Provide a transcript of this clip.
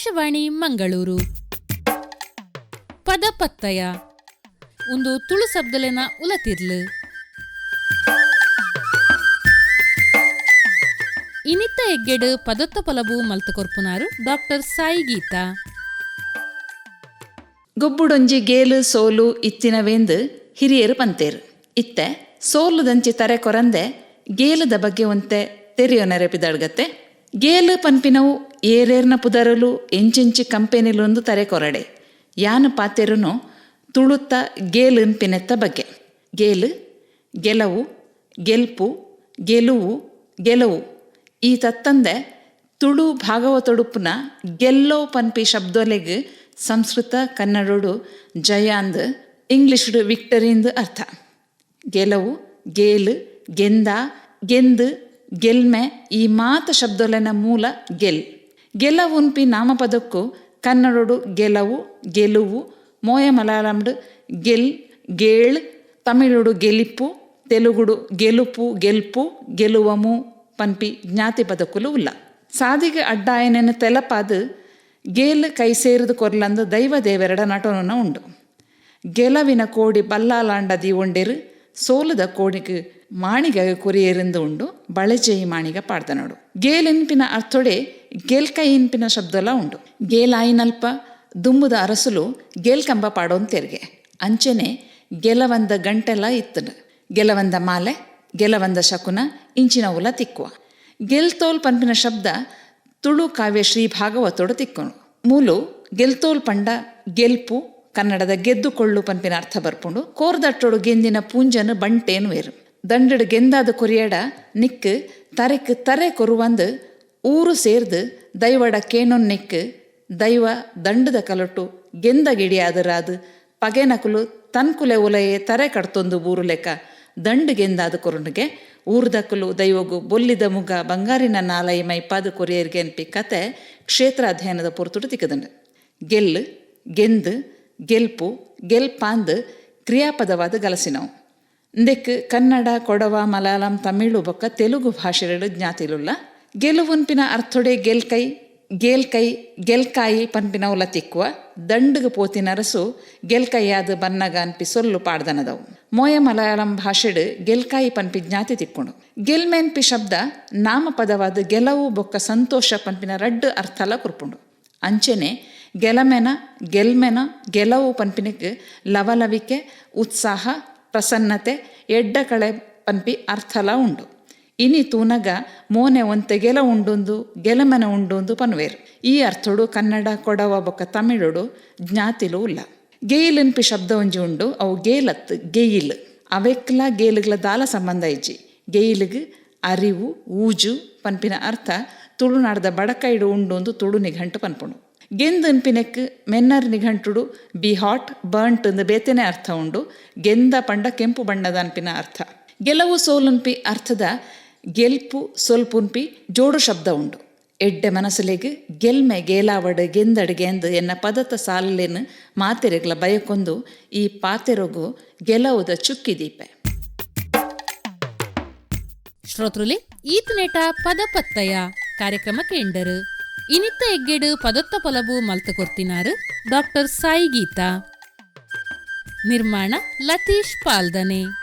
ಆಕಾಶವಾಣಿ, ಮಂಗಳೂರು. ಪದಪತ್ತಯ ಒಂದು ತುಳು ಶಬ್ದಲೆನ ಉಲತಿರ್ಲು. ಇನಿತ್ತ ಎಗ್ಗೆಡ್ ಪದತ್ತ ಪಲಬು ಮಲ್ತಕೊರ್ಪುನಾರು ಡಾಕ್ಟರ್ ಸಾಯಿ ಗೀತಾ. ಗೊಬ್ಬುಡೊಂಜಿ ಗೇಲು ಸೋಲು ಇತ್ತಿನವೆಂದು ಹಿರಿಯರು ಪಂತೇರು. ಇತ್ತೆ ಸೋಲುದಂಚಿ ತರೆ ಕೊರಂದೆ ಗೇಲದ ಬಗ್ಗೆ ಒಂತೆ ತೆರೆಯೋ ನೆರೆಪಿದಡ್ಗತ್ತೆ ಗೇಲು ಪನ್ಪಿನವು ಏರೇರ್ನ ಪುದರಲು ಎಂಚೆಂಚಿ ಕಂಪೆನಿಲೊಂದು ತರೆ ಕೊರಡೆ. ಯಾನ ಪಾತೆರುನು ತುಳುತ್ತ ಗೇಲು ಪಿನೆತ್ತ ಬಗ್ಗೆ. ಗೇಲು, ಗೆಲವು, ಗೆಲ್ಪು, ಗೆಲುವು ಗೆಲುವು. ಈ ತತ್ತಂದೆ ತುಳು ಭಾಗವತೊಡುಪುನ ಗೆಲ್ಲೋ ಪನ್ಪಿ ಶಬ್ದೊಲೆಗ್ ಸಂಸ್ಕೃತ ಕನ್ನಡಡು ಜಯಾಂದ್ ಇಂಗ್ಲಿಷ್ಡ್ ವಿಕ್ಟರಿಂದ್ ಅರ್ಥ. ಗೆಲವು, ಗೇಲು, ಗೆಂದ, ಗೆಂದು ಗೆಲ್ಮೆ ಈ ಮಾತ ಶಬ್ದೊಲನ ಮೂಲ ಗೆಲ್. ಗೆಲವುನ್ಪಿ ನಾಮಪದಕ್ಕೂ, ಕನ್ನಡಡು ಗೆಲವು, ಗೆಲುವು, ಮೋಯ ಮಲಯಾಳಂಡು ಗೆಲ್, ಗೇಳ್, ತಮಿಳುಡು ಗೆಲಿಪು ತೆಲುಗುಡು ಗೆಲುಪು, ಗೆಲ್ಪು, ಗೆಲುವಮು ಪನ್ಪಿ ಜ್ಞಾತಿ ಪದಕ್ಕುಲು ಉಲ್ಲ. ಸಾದಿಗೆ ಅಡ್ಡಾಯನೆನ ತೆಲಪಾದು ಗೇಲ್ ಕೈ ಸೇರಿದು ಕೊರ್ಲಂದು ದೈವ ದೇವೆರಡ ಉಂಡು. ಗೆಲವಿನ ಕೋಡಿ ಬಲ್ಲಾಲಾಂಡದಿ ಒಂಡೆರು ಸೋಲದ ಕೋಣಿಗೆ ಮಾಣಿಗ ಕೊರಿಯರಿಂದ ಉಂಡು, ಬಳೆಜೇಯಿ ಮಾಣಿಗ ಪಾಡ್ದನೋಡು ಗೇಲೆನ್ಪಿನ ಅರ್ಥೊಡೆ ಗೆಲ್ಕೈ ಇನ್ಪಿನ ಶಬ್ದಲ ಉಂಡು. ಗೇಲಾಯಿನಲ್ಪ ದುಂಬುದ ಅರಸುಲು ಗೇಲ್ಕಂಬ ತೆರಿಗೆ. ಅಂಚೆನೆ ಗೆಲವಂದ ಗಂಟೆಲ್ಲ ಇತ್ತನು ಗೆಲವಂದ ಮಾಲೆ, ಗೆಲವಂದ ಶಕುನ, ಇಂಚಿನ ಉಲ ತಿಕ್ಕುವ. ಗೆಲ್ತೋಲ್ ಪನ್ಪಿನ ಶಬ್ದ ತುಳು ಕಾವ್ಯ ಶ್ರೀ ಭಾಗವತೋಡು ತಿಕ್ಕನು. ಮೂಲು ಗೆಲ್ತೋಲ್ ಪಂಡ ಗೆಲ್ಪು ಕನ್ನಡದ ಗೆದ್ದುಕೊಳ್ಳು ಪನ್ಪಿನ ಅರ್ಥ ಬರ್ಪುಂಡು. ಕೋರ್ದಟ್ಟೊಡು ಗೆಂದಿನ ಪೂಂಜನು ಬಂಟೇನು ವೇರು. ದಂಡಡು ಗೆಂದಾದ ಕೊರಿಯಡ ನಿಕ್ಕ, ತರೆಕ್ ತರೆ ಕೊರುವಂದು, ಊರು ಸೇರ್ದು, ದೈವಡ ಕೇನೊನ್ ನಿಕ್ ದೈವ ದಂಡದ ಕಲಟು ಗೆಂದ ಗಿಡಿಯಾದರಾದು ಪಗೆನಕುಲು ತನ್ಕುಲೆ ಉಲಯೇ ತರೆ ಕಡ್ತೊಂದು ಊರು ಲೆಕ್ಕ, ದಂಡು ಗೆಂದಾದ ಕೊರುಣಿಗೆ ಊರ್ದಕ್ಕಲು ದೈವಗು ಬೊಲ್ಲಿದ ಮುಗ ಬಂಗಾರಿನ ನಾಲೈ ಮೈಪಾದ ಕೊರಿಯರ್ಗೆ ಅನ್ಪಿ ಕತೆ ಕ್ಷೇತ್ರ ಅಧ್ಯಯನದ ಪೊರ್ತುಡು ತಿಕ್ಕದಂಡು ಗೆಲ್ಲು ಗೆಂದು ಗೆಲ್ಪು, ಗೆಲ್ಪಾಂದ್ ಕ್ರಿಯಾಪದವಾದ ಗಲಸಿನವು. ಇಂದೆಕ್ ಕನ್ನಡ, ಕೊಡವ, ಮಲಯಾಳಂ, ತಮಿಳು ಬೊಕ್ಕ ತೆಲುಗು ಭಾಷೆಗಳು ಜ್ಞಾತಿಲುಲ್ಲ. ಗೆಲುವುನ್ಪಿನ ಅರ್ಥೊಡೆ ಗೆಲ್ಕೈ, ಗೇಲ್ಕೈ, ಗೆಲ್ಕಾಯಿ ಪನ್ಪಿನ ಉಲ ತಿಕ್ಕುವ ಪೋತಿನ ಪೋತಿನರಸು ಗೆಲ್ಕೈಯಾದ ಬನ್ನಗ ಅನ್ಪಿ ಸೊಲ್ಲು ಪಾಡ್ದನದವು. ಮೋಯ ಮಲಯಾಳಂ ಭಾಷೆಡು ಗೆಲ್ಕಾಯಿ ಪನ್ಪಿ ಜ್ಞಾತಿ ತಿಕ್ಕುಣು. ಗೆಲ್ಮೆನ್ಪಿ ಶಬ್ದ ನಾಮಪದವಾದ ಗೆಲವು ಬೊಕ್ಕ ಸಂತೋಷ ಪನ್ಪಿನ ರಡ್ಡು ಅರ್ಥಲ ಕುರ್ಪುಂಡು. ಅಂಚೆನೆ ಗೆಲಮೆನ, ಗೆಲ್ಮೆನ, ಗೆಲವು ಪನ್ಪಿನಕ್, ಲವಲವಿಕೆ, ಉತ್ಸಾಹ, ಪ್ರಸನ್ನತೆ, ಎಡ್ಡ ಕಳೆ ಪನ್ಪಿ ಅರ್ಥಲ ಉಂಡು. ಇನಿ ತೂನಗ ಮೋನೆ ಒಂತೆ ಗೆಲ ಉಂಡೊಂದು, ಗೆಲಮೆನ ಉಂಡೊಂದು ಪನ್ವೇರು. ಈ ಅರ್ಥಡು ಕನ್ನಡ, ಕೊಡವ ಬೊಕ್ಕ ತಮಿಳುಡು ಜ್ಞಾತಿಲು ಉಲ್ಲ. ಗೇಯಿಲನ್ಪಿ ಶಬ್ದ ಒಂಜಿ ಉಂಡು, ಅವು ಗೇಲತ್, ಗೇಯಿಲ್. ಅವೆಕ್ಲ ಗೇಲುಗಳ ದಾಲ ಸಂಬಂಧ ಇಜ್ಜಿ ಗೇಯಿಲ್ಗ್ ಅರಿವು, ಊಜು ಪನ್ಪಿನ ಅರ್ಥ ತುಳುನಾಡದ ಬಡಕೈಡು ಉಂಡೊಂದು ತುಳು ನಿಘಂಟು ಪನ್ಪುಣು. ಗೆಂದ್ ಪಿನೆಕ್ ಮೆನ್ನರ್ ನಿಘಂಟುಡು, ಬಿ ಹಾಟ್ ಬರ್ಂಟ್ ಅಂದು ಬೇತನೆ ಅರ್ಥ ಉಂಡು, ಗೆಂದ ಪಂಡ ಕೆಂಪು ಬಣ್ಣದ ಅನ್ಪಿನ ಅರ್ಥ. ಗೆಲವು ಸೋಲುನ್ಪಿ ಅರ್ಥದ ಗೆಲ್ಪು ಸೊಲ್ಪುನ್ಪಿ ಜೋಡು ಶಬ್ದ ಉಂಡು. ಎಡ್ಡೆ ಮನಸ್ಸಲೆಗೆ ಗೆಲ್ಮೆ ಗೇಲಾವಡ್ ಗೆಂದಡ್ ಗೆಂದ್ ಎನ್ನ ಪದತ ಸಾಲಲೇನು ಮಾತೆರೆಗ್ಲ ಬಯಕೊಂದು ಈ ಪಾತೆರೊಗು ಗೆಲವುದ ಚುಕ್ಕಿದೀಪೆ ಶ್ರೋತೃಲಿ ಈತನೇಟ ಪದಪತ್ತಯ ಕಾರ್ಯಕ್ರಮ ಕೇಂಡರು ಇನಿತ್ತ ಎಗ್ಗೆಡು ಪದತ್ತ ಪೊಲಬು ಮಲ್ತ ಕೊರ್ತಿನಾರು ಡಾಕ್ಟರ್ ಸಾಯಿ ಗೀತಾ. ನಿರ್ಮಾಣ ಲತೀಶ್ ಪಾಲ್ದನೆ.